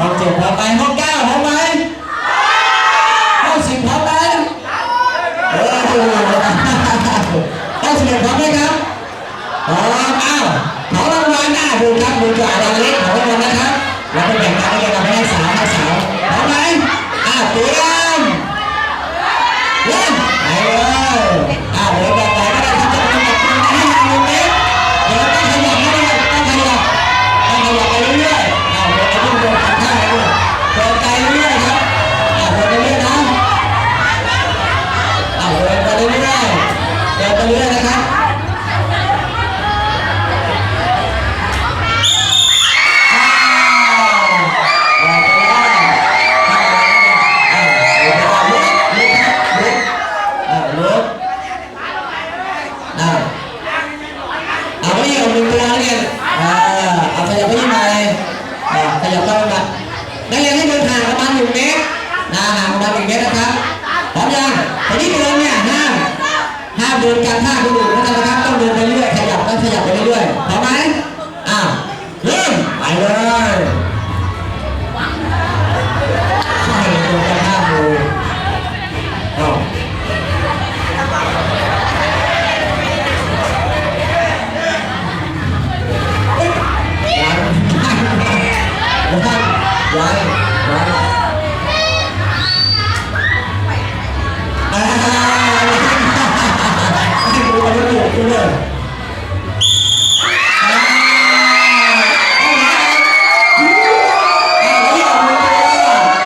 ห้องเจ็ดพร้อมไหมห้องเก้าพร้อมไหมห้องสิบพร้อมไหมเออห้องสิบพร้อมไหมครับพร้อมอ้าวขอรางวัลหน้าดูครับดูจ่ารางเล็กของรางวัลนะครับแล้วก็แบ่งกันให้กับแม่สาวแม่สาวพร้อมไหมอาะเตรียมเริ่ม เอาไปยี่หนึ่งเวนักเรียนอ่าเอาขยับไปที่ไหนอ่าขยับเข้ามานักเรียนให้เดินทางประมาณหนึ่งเมตรนะห่างประมาณหนึ่งเมตรนะครับพร้อมยังทีนี้เดินเนี่ยห้ามห้ามเดินกันท่าคนอื่นนะครับ ย้ายย้ายย้ายอ่าไม่รู้ว่าจะถูกกูเลย